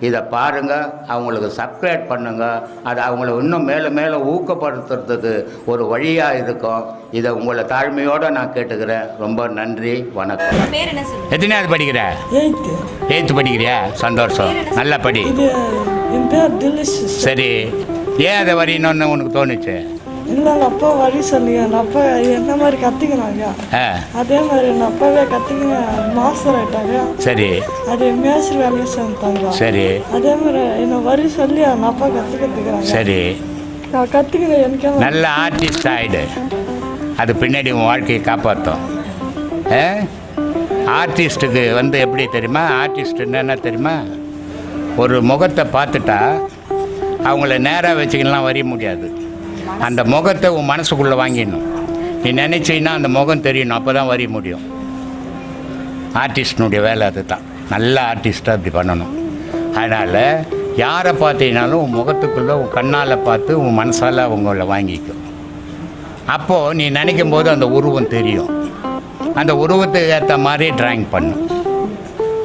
இதை பாருங்க அவங்களுக்கு சப்ஸ்கிரைப் பண்ணுங்க. அது அவங்கள இன்னும் மேலும் மேலும் ஊக்கப்படுத்துறதுக்கு ஒரு வழியாக இருக்கும். இதை உங்களை தாழ்மையோடு நான் கேட்டுக்கிறேன். ரொம்ப நன்றி வணக்கம். பேர் என்ன சொல்லுங்க? எத்தனையாவது படிக்கிற? எயித்து படிக்கிறியா? சந்தோஷம். நல்லா படி. சரி. ஏன் அதை வரையணும்னு உனக்கு தோணுச்சு? இல்லை எங்கள் அப்பா வழி சொன்னீங்க. என் அப்பா என்ன மாதிரி கற்றுக்கினாங்க அதே மாதிரி என் அப்பாவே கற்றுக்கின மாஸ்டர் ஆயிட்டாங்க. சரி. அது மேஸ்திரி வேலையை செஞ்சாங்க சரி. அதே மாதிரி என்னை வரி சொல்லி என் அப்பா கற்றுக்கிறதுக்குறாங்க சரி. நான் கற்றுக்கின எனக்கே நல்ல ஆர்டிஸ்ட் ஆயிடு. அது பின்னாடி உன் வாழ்க்கையை காப்பாற்றும் ஆர்டிஸ்ட்டுக்கு வந்து எப்படி தெரியுமா? ஆர்டிஸ்ட் என்னென்ன தெரியுமா? ஒரு முகத்தை பார்த்துட்டா அவங்கள நேராக வச்சுக்கலாம் வரைய முடியாது. அந்த முகத்தை உன் மனசுக்குள்ளே வாங்கிடணும். நீ நினச்சின்னா அந்த முகம் தெரியணும். அப்போ தான் வரைய முடியும். ஆர்டிஸ்டினுடைய வேலை அதுதான். நல்ல ஆர்டிஸ்ட்டாக அப்படி பண்ணணும். அதனால் யாரை பார்த்தீங்கனாலும் உன் முகத்துக்குள்ளே உன் கண்ணால் பார்த்து உன் மனசால் அவங்கள வாங்கிக்கும். அப்போது நீ நினைக்கும் போது அந்த உருவம் தெரியும். அந்த உருவத்துக்கு ஏற்ற மாதிரி டிராயிங் பண்ணும்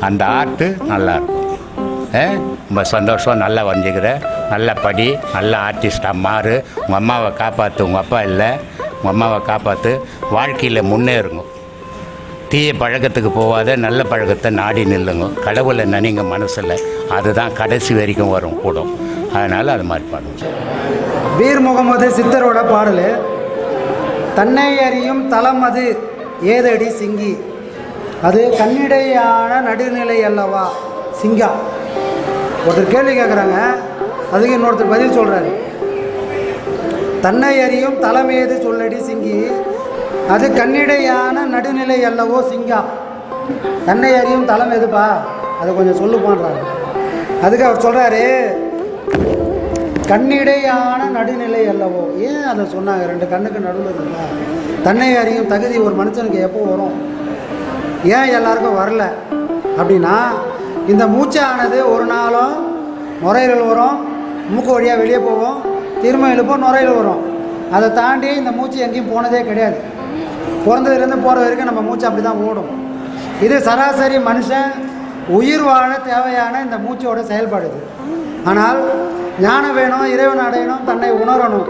அந்த ஆர்ட்டு நல்லாயிருக்கும் ரொம்ப சந்தோஷம் நல்லா வரைஞ்சிக்கிறேன் நல்ல படி நல்ல ஆர்டிஸ்டாக மாறு. உங்கள் அம்மாவை காப்பாற்று உங்கள் அப்பா இல்லை. உங்கள் அம்மாவை காப்பாற்று வாழ்க்கையில் முன்னேறுங்க. தீய பழக்கத்துக்கு போகாத நல்ல பழக்கத்தை நாடி நில்லுங்க. கடவுளை நினைங்க மனசில். அதுதான் கடைசி வரைக்கும் வரும் கூடும். அதனால் அது மாதிரி பாடுங்க. பீர் முகமது சித்தரோட பாடல். தன்னை அறியும் தலம் அது. ஏதடி சிங்கி. அது கண்ணிடையான நடுநிலை அல்லவா? சிங்கா. ஒருத்தர் கேள்வி கேட்குறாங்க அதுக்கு இன்னொருத்தர் பதில் சொல்கிறாரு தன்னை அறியும் தலைமையது சொல்லடி சிங்கி. அது கண்ணிடையான நடுநிலை அல்லவோ சிங்கா. தன்னை அறியும் தலைமை எதுப்பா? அதை கொஞ்சம் சொல்லுப்பான்றாரு அதுக்கு அவர் சொல்கிறாரு கண்ணிடையான நடுநிலை அல்லவோ. ஏன் அதை சொன்னாங்க? ரெண்டு கண்ணுக்கு நடுவில் இருந்தா தன்னை அறியும் தகுதி ஒரு மனுஷனுக்கு எப்போ வரும்? ஏன் எல்லாருக்கும் வரல? அப்படின்னா இந்த மூச்சானது ஒரு நாளும் முறைகள் வரும் மூக்கு வழியாக வெளியே போகும். திரும்ப எழுப்போம் நுரையில் வரும் அதை தாண்டி இந்த மூச்சு எங்கேயும் போனதே கிடையாது. பிறந்ததுலேருந்து போகிற வரைக்கும் நம்ம மூச்சு அப்படி தான் ஓடும். இது சராசரி மனுஷன் உயிர் வாழ தேவையான இந்த மூச்சோட செயல்பாடுது ஆனால் ஞானம் வேணும் இறைவன் அடையணும் தன்னை உணரணும்.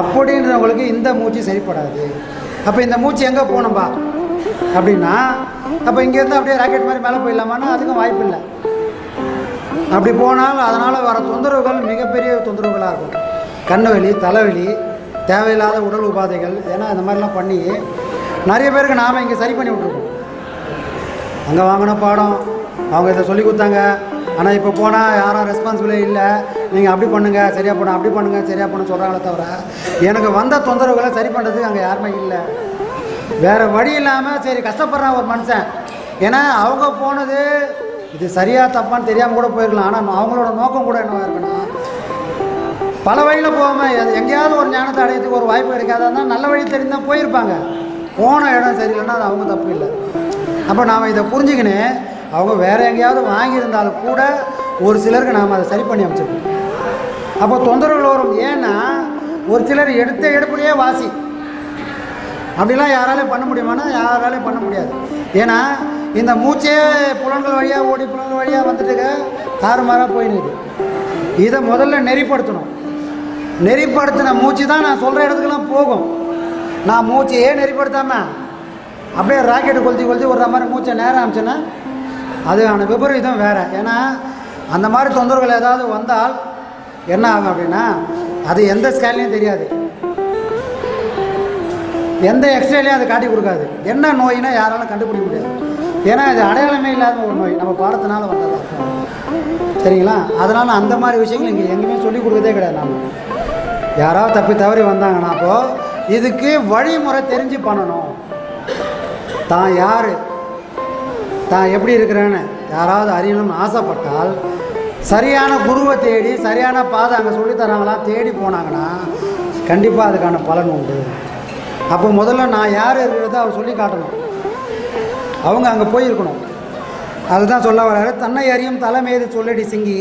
அப்படின்றவங்களுக்கு இந்த மூச்சு சரிப்படாது. அப்போ இந்த மூச்சு எங்கே போகணும்பா? அப்படின்னா அப்போ இங்கேருந்து அப்படியே ராக்கெட் மாதிரி மேலே போயிடலாமான்னா அதுக்கும் வாய்ப்பு இல்லை அப்படி போனால் அதனால் வர தொந்தரவுகள் மிகப்பெரிய தொந்தரவுகளாக இருக்கும். கண்ணு வலி தலைவலி தேவையில்லாத உடல் உபாதைகள் ஏன்னா இந்த மாதிரிலாம் பண்ணி நிறைய பேருக்கு நாம் இங்கே சரி பண்ணி விட்ருக்கோம் அங்கே வாங்கின பாடம் அவங்க இதை சொல்லி கொடுத்தாங்க. ஆனால் இப்போ போனால் யாரும் ரெஸ்பான்சிபிளே இல்லை. நீங்கள் அப்படி பண்ணுங்கள் சரியாக பண்ண அப்படி பண்ணுங்கள் சரியாக பண்ண சொல்கிறாங்களே தவிர எனக்கு வந்த தொந்தரவுகளை சரி பண்ணுறதுக்கு அங்கே யாருமே இல்லை. வேறு வழி இல்லாமல் சரி கஷ்டப்படுறான் ஒரு மனுஷன். ஏன்னா அவங்க போனது இது சரியாக தப்பான்னு தெரியாமல் கூட போயிருக்கலாம். ஆனால் அவங்களோட நோக்கம் கூட என்னவாக இருக்குன்னா பல வழியில் போகாமல் எங்கேயாவது ஒரு ஞானத்தை அடையத்துக்கு ஒரு வாய்ப்பு கிடைக்காதா நல்ல வழி தெரிந்தால் போயிருப்பாங்க. போன இடம் சரியில்லைன்னா அது அவங்க தப்பு இல்லை. அப்போ நாம் இதை புரிஞ்சுக்கின்னு அவங்க வேறு எங்கேயாவது வாங்கியிருந்தாலும் கூட ஒரு சிலருக்கு நாம் அதை சரி பண்ணி அமைச்சிருக்கோம். அப்போ தொந்தரவுகள் வரும். ஏன்னா ஒரு சிலர் எடுத்த எடுப்புலையே வாசி. அப்படிலாம் யாராலையும் பண்ண முடியுமானா யாராலையும் பண்ண முடியாது. ஏன்னா இந்த மூச்சே புலன்கள் வழியாக ஓடி புலன்கள் வழியாக வந்துட்டுங்க தாறுமாறாக போயினுது இதை முதல்ல நெறிப்படுத்தணும். நெறிப்படுத்தின மூச்சு தான் நான் சொல்கிற இடத்துக்குலாம் போகும். நான் மூச்சையே நெறிப்படுத்தாமல் அப்படியே ராக்கெட்டு கொளுத்தி கொளுத்தி விடுற மாதிரி மூச்சை நேரம் ஆமிச்சேன்னா அதுக்கான விபரீதம் வேறு. ஏன்னா அந்த மாதிரி தொந்தரவுகள் ஏதாவது வந்தால் என்ன ஆகும் அப்படின்னா அது எந்த ஸ்கேன்லேயும் தெரியாது. எந்த எக்ஸ்ரேலையும் அது காட்டி கொடுக்காது. என்ன நோயினா யாராலும் கண்டுபிடிக்க முடியாது. ஏன்னா இது அடையாளமே இல்லாத ஒரு நோய். நம்ம பாடத்தினால வந்ததா. சரிங்களா? அதனால் அந்த மாதிரி விஷயங்கள் இங்கே எங்கேயுமே சொல்லி கொடுக்கதே கிடையாது நாம. யாராவது தப்பி தவறி வந்தாங்கன்னா அப்போது இதுக்கு வழிமுறை தெரிஞ்சு பண்ணணும். தான் யார்? தான் எப்படி இருக்கிறேன்னு யாராவது அறியணும்னு ஆசைப்பட்டால் சரியான குருவை தேடி சரியான பாதை அங்கே சொல்லித்தராங்களா தேடி போனாங்கன்னா கண்டிப்பாக அதுக்கான பலன் உண்டு. அப்போ முதல்ல நான் யார் இருக்கிறத அவர் சொல்லி காட்டணும். அவங்க அங்கே போயிருக்கணும். அதுதான் சொல்ல வர்றாரு. தன்னை அறியும் தலைமையது சொல்லடி சிங்கி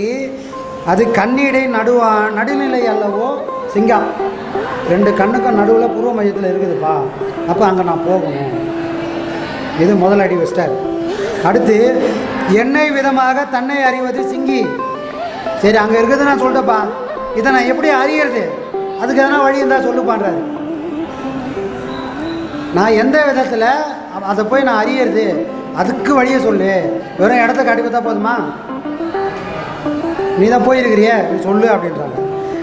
அது கண்ணீடை நடுவா நடுநிலை அல்லவோ? சிங்கா ரெண்டு கண்ணுக்கும் நடுவில் பூர்வ மையத்தில் இருக்குதுப்பா. அப்போ அங்கே நான் போகணும். இது முதல் அடி வச்சிட்டார் அடுத்து என்னை விதமாக தன்னை அறிவது சிங்கி. சரி அங்கே இருக்குது நான் சொல்லிட்டப்பா இதை நான் எப்படி அறியறது? அதுக்கு எதனா வழி இருந்தால் சொல்லுப்பான்றாரு நான் எந்த விதத்தில் அதை போய் நான் அறியறது. அதுக்கு வழியை சொல்லு. வெறும் இடத்த காட்டி கொடுத்தா போதுமா? நீ தான் போயிருக்கிறியே. நீ சொல்லு அப்படின்றாங்க.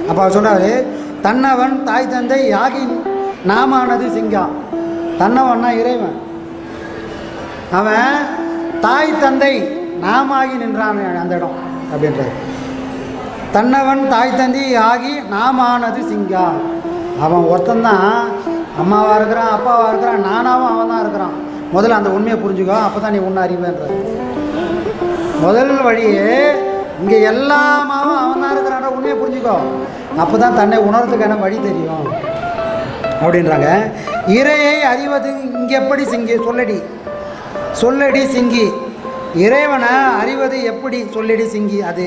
அப்போ அவர் சொன்னார் தன்னவன் தாய் தந்தை யாகி நாமானது சிங்கம் தன்னவன்னா இறைவன். அவன் தாய் தந்தை நாமாகி நின்றான் அந்த இடம் அப்படின்றார். தன்னவன் தாய் தந்தை ஆகி நாமானது சிங்கா. அவன் ஒருத்தந்தான் அம்மாவாக இருக்கிறான் அப்பாவாக இருக்கிறான் நானாவும் அவன் தான் இருக்கிறான். முதல்ல அந்த உண்மையை புரிஞ்சுக்கோ அப்போ தான் நீ ஒன்று அறிவேன்ற முதல் வழியே இங்கே எல்லாமாவும் அவன் தான் இருக்கிறான்ற உண்மையை புரிஞ்சுக்கோ. அப்போ தான் தன்னை உணர்றதுக்கான வழி தெரியும். அப்படின்றாங்க. இறையை அறிவது இங்கே எப்படி சிங்கி? சொல்லடி. சொல்லடி சிங்கி. இறைவனை அறிவது எப்படி? சொல்லடி சிங்கி. அது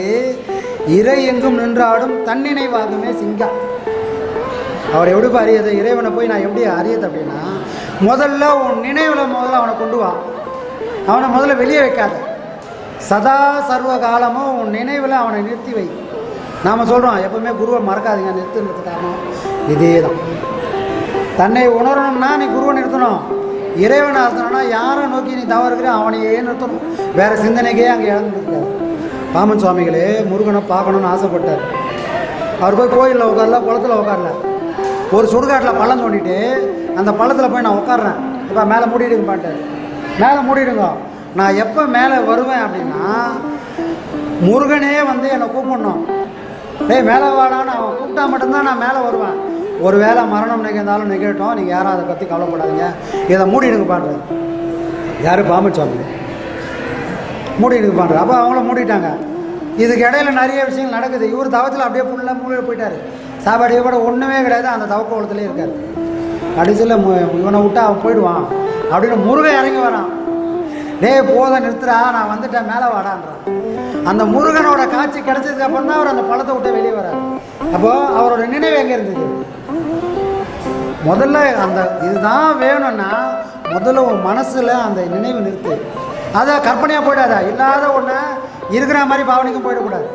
இறை எங்கும் நின்றாடும் தன்னினைவாகவே சிங்கா. அவர் எப்படி அறியது இறைவனை போய் நான் எப்படி அறியது அப்படின்னா முதல்ல உன் நினைவில் முதல்ல அவனை கொண்டு வா. அவனை முதல்ல வெளியே வைக்காத. சதா சர்வ காலமும் உன் நினைவில் அவனை நிறுத்தி வை. நாம் சொல்கிறோம் எப்பவுமே குருவை மறக்காதீங்க நிறுத்துன்றது காரணம் இதே தான் தன்னை உணரணும்னா நீ குருவை நிறுத்தணும். இறைவனை அர்த்தணும்னா யாரை நோக்கி நீ தவறு அவனையே நிறுத்தணும். வேறு சிந்தனைக்கே அங்கே இழந்துருக்காரு பாமன் சுவாமிகளே முருகனை பார்க்கணுன்னு ஆசைப்பட்டார். அவர் போய் கோயிலில் உட்காரல குளத்துல உட்காரல. ஒரு சுடுகாட்டில் பள்ளம் தோண்டிட்டு அந்த பள்ளத்தில் போய் நான் உட்காடுறேன் இப்போ மேலே மூடிடுங்க பாட்டார் மேலே மூடிடுங்க. நான் எப்போ மேலே வருவேன் அப்படின்னா முருகனே வந்து என்னை கூப்பிடணும். டேய் மேலே வாடான்னு அவன் கூப்பிட்டா மட்டும்தான் நான் மேலே வருவேன். ஒரு வேளை மரணம் நிகழ்ந்தாலும் நிகழட்டும். நீங்கள் யாரும் அதை பற்றி கவலைப்படாதீங்க. இதை மூடிடுங்க பாடுறது யார்? பாமச்சாமி. மூடிடுங்க பாடுறது அப்போ அவங்கள மூடிட்டாங்க. இதுக்கு இடையில நிறைய விஷயங்கள் நடக்குது. இவர் தவத்தில் அப்படியே ஃபுல்லாக மூடிட்டு போயிட்டார். சாப்பாடு கூட ஒன்றுமே கிடையாது. அந்த தவக்கோலத்திலே இருக்கார். கடைசியில் இவனை விட்டா அவன் போயிடுவான். அப்படின்னு முருகன் இறங்கி வரான். டேய் போத நிறுத்துறா நான் வந்துட்டேன் மேலே வாடான்றான். அந்த முருகனோட காட்சி கிடைச்சதுக்கு அப்புறம் தான் அவர் அந்த பழத்தை விட்டு வெளியே வரார். அப்போது அவரோட நினைவு எங்கே இருந்தது? முதல்ல அந்த இதுதான் வேணும்னா முதல்ல உன் மனசில் அந்த நினைவு நிறுத்து. அதை கற்பனையாக போயிடாதா. இல்லாத ஒன்று இருக்கிற மாதிரி பாவனைக்கும் போயிடக்கூடாது.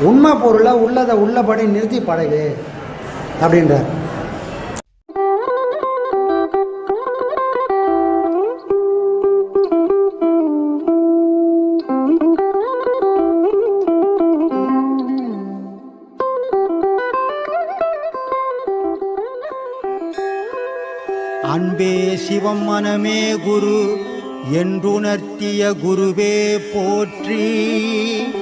உண்மை பொருளை உள்ளதை உள்ளபடி நிறுத்தி பழகு அப்படின்றார். அன்பே சிவம் மனமே குரு என்றுணர்த்திய குருவே போற்றி.